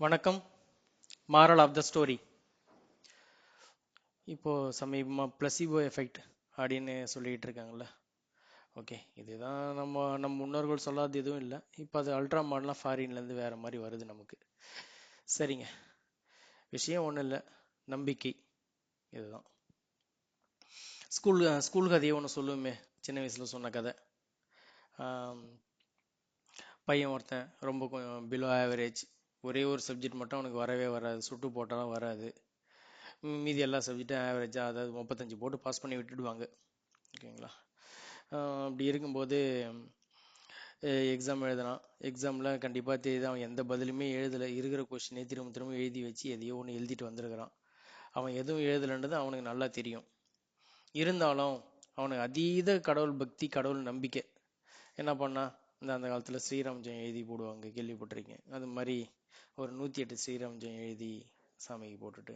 வணக்கம். Moral of the story இப்போது சமீபமாக பிளசிபோ எஃபெக்ட் அப்படின்னு சொல்லிகிட்டு இருக்காங்கல்ல. ஓகே இதுதான் நம்ம நம்ம முன்னோர்கள் சொல்லாத எதுவும் இல்லை. இப்போ அது அல்ட்ரா மாடலாம் ஃபாரின்லேருந்து வேறு மாதிரி வருது நமக்கு. சரிங்க. விஷயம் ஒன்றும் இல்லை. நம்பிக்கை. இதுதான். ஸ்கூல் ஸ்கூல் கதையை ஒன்று சொல்லுவோமே சின்ன வயசில் சொன்ன கதை. பையன் ஒருத்தன் ரொம்ப கொஞ்சம் பிலோ ஆவரேஜ் ஒரே ஒரு சப்ஜெக்ட் மட்டும் அவனுக்கு வரவே வராது. சுட்டு போட்டாலும் வராது. மீதி எல்லா சப்ஜெக்டும் ஆவரேஜாக அதாவது முப்பத்தஞ்சு போட்டு பாஸ் பண்ணி விட்டுடுவாங்க. ஓகேங்களா? அப்படி இருக்கும்போது எக்ஸாம் எழுதுனான் எக்ஸாமில் கண்டிப்பாக தெரியுது அவன் எந்த பதிலுமே எழுதலை. இருக்கிற கொஷினே திரும்ப திரும்ப எழுதி வச்சு எதையோ ஒன்று எழுதிட்டு வந்திருக்கிறான். அவன் எதுவும் எழுதலைன்றது அவனுக்கு நல்லா தெரியும். இருந்தாலும் அவனுக்கு அதீத கடவுள் பக்தி கடவுள் நம்பிக்கை. என்ன பண்ணான்? இந்த அந்த காலத்தில் ஸ்ரீராம் ஜெயம் எழுதி போடுவாங்க கேள்விப்பட்டிருக்கேன் அது மாதிரி ஒரு நூற்றி எட்டு ஸ்ரீராம் ஜெயம் எழுதி சாமிக்கு போட்டுட்டு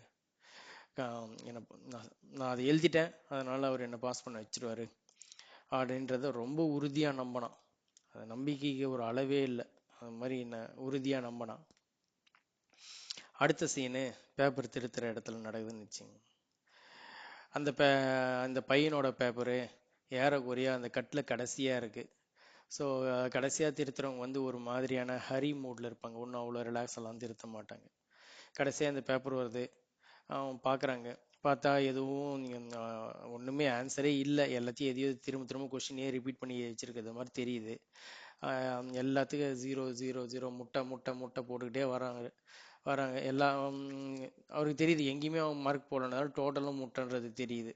என்னை நான் நான் அதை எழுதிட்டேன். அதனால் அவர் என்னை பாஸ் பண்ண வச்சிருவாரு. அப்படின்றத ரொம்ப உறுதியாக நம்பினான். அந்த நம்பிக்கைக்கு ஒரு அளவே இல்லை. அது மாதிரி என்னை உறுதியாக நம்பினான். அடுத்த சீனு பேப்பர் திருத்துற இடத்துல நடக்குதுன்னு வச்சுங்க. அந்த பே அந்த பையனோட பேப்பரு ஏறக்குறைய அந்த கட்டில் கடைசியாக இருக்குது ஸோ கடைசியாக திருத்துறவங்க வந்து ஒரு மாதிரியான ஹரி மூடில் இருப்பாங்க. ஒன்றும் அவ்வளோ ரிலாக்ஸ் எல்லாம் திருத்த மாட்டாங்க. கடைசியாக அந்த பேப்பர் வருது. அவன் பார்க்குறாங்க பார்த்தா எதுவும் ஒன்றுமே ஆன்சரே இல்லை. எல்லாத்தையும் எதையோ திரும்ப திரும்ப கொஷினே ரிப்பீட் பண்ணி வச்சுருக்கிறது மாதிரி தெரியுது. எல்லாத்துக்கும் ஜீரோ ஜீரோ ஜீரோ முட்டை முட்டை முட்டை போட்டுக்கிட்டே வராங்க. வராங்க. எல்லாம் அவருக்கு தெரியுது. எங்கேயுமே அவன் மார்க் போடலனால டோட்டலும் முட்டைன்றது தெரியுது.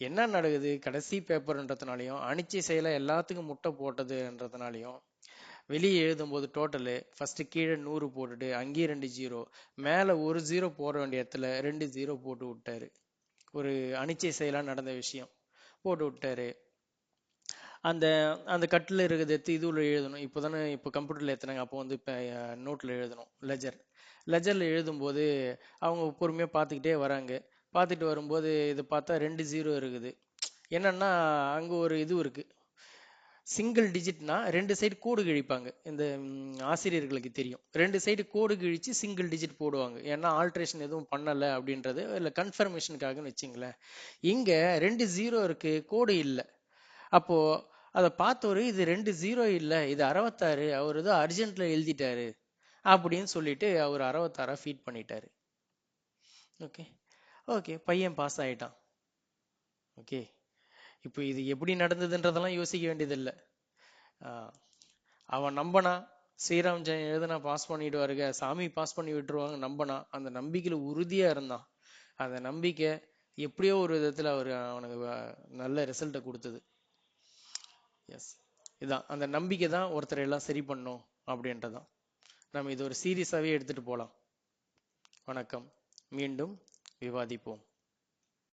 என்ன நடக்குது? கடைசி பேப்பர்ன்றதுனாலையும் அனிச்சை செயலை எல்லாத்துக்கும் முட்டை போட்டதுன்றதுனாலையும் வெளியே எழுதும்போது டோட்டலு ஃபஸ்ட்டு கீழே நூறு போட்டுட்டு அங்கேயே ரெண்டு ஜீரோ மேலே ஒரு ஜீரோ போட வேண்டிய இடத்துல ரெண்டு ஜீரோ போட்டு விட்டாரு. ஒரு அனிச்சை செயலாக நடந்த விஷயம். போட்டு விட்டாரு. அந்த அந்த கட்டில் இருக்கிறது எடுத்து இதுவில் எழுதணும். இப்போ தானே இப்போ கம்ப்யூட்டரில் ஏற்றுனாங்க அப்போ வந்து இப்போ நோட்டில் எழுதணும். லெஜர் லெஜரில் எழுதும்போது அவங்க பொறுமையாக பார்த்துக்கிட்டே வராங்க. பார்த்துட்டு வரும்போது இது பார்த்தா ரெண்டு ஜீரோ இருக்குது. என்னன்னா அங்கே ஒரு இது இருக்குது சிங்கிள் டிஜிட்னா ரெண்டு சைடு கோடு கிழிப்பாங்க. இந்த ஆசிரியர்களுக்கு தெரியும். ரெண்டு சைடு கோடு கிழிச்சு சிங்கிள் டிஜிட் போடுவாங்க. ஏன்னா ஆல்ட்ரேஷன் எதுவும் பண்ணலை அப்படின்றது இல்லை கன்ஃபர்மேஷனுக்காகன்னு வச்சுங்களேன். இங்கே ரெண்டு ஜீரோ இருக்குது கோடு இல்லை. அப்போது அதை பார்த்தவர் இது ரெண்டு ஜீரோ இல்லை இது அறுபத்தாறு அவர் ஏதோ அர்ஜென்ட்டில் எழுதிட்டாரு அப்படின்னு சொல்லிட்டு அவர் அறுபத்தாறாக ஃபீட் பண்ணிட்டாரு. ஓகே? ஓகே பையன் பாஸ் ஆகிட்டான் ஓகே. இப்போ இது எப்படி நடந்ததுன்றதெல்லாம் யோசிக்க வேண்டியதில்லை. அவன் நம்பனா ஸ்ரீராம் ஜெயம் எழுதுனா பாஸ் பண்ணிடுவாருங்க சாமி பாஸ் பண்ணி விட்டுருவாங்க நம்பனா அந்த நம்பிக்கையில் உறுதியாக இருந்தான். அந்த நம்பிக்கை எப்படியோ ஒரு விதத்தில் அவர் அவனுக்கு நல்ல ரிசல்ட்டை கொடுத்தது. எஸ் இதான் அந்த நம்பிக்கை தான் ஒருத்தர் எல்லாம் சரி பண்ணும் அப்படின்றதான் நம்ம இது ஒரு சீரியஸாகவே எடுத்துகிட்டு போகலாம் வணக்கம். மீண்டும் விவாதிப்போம்.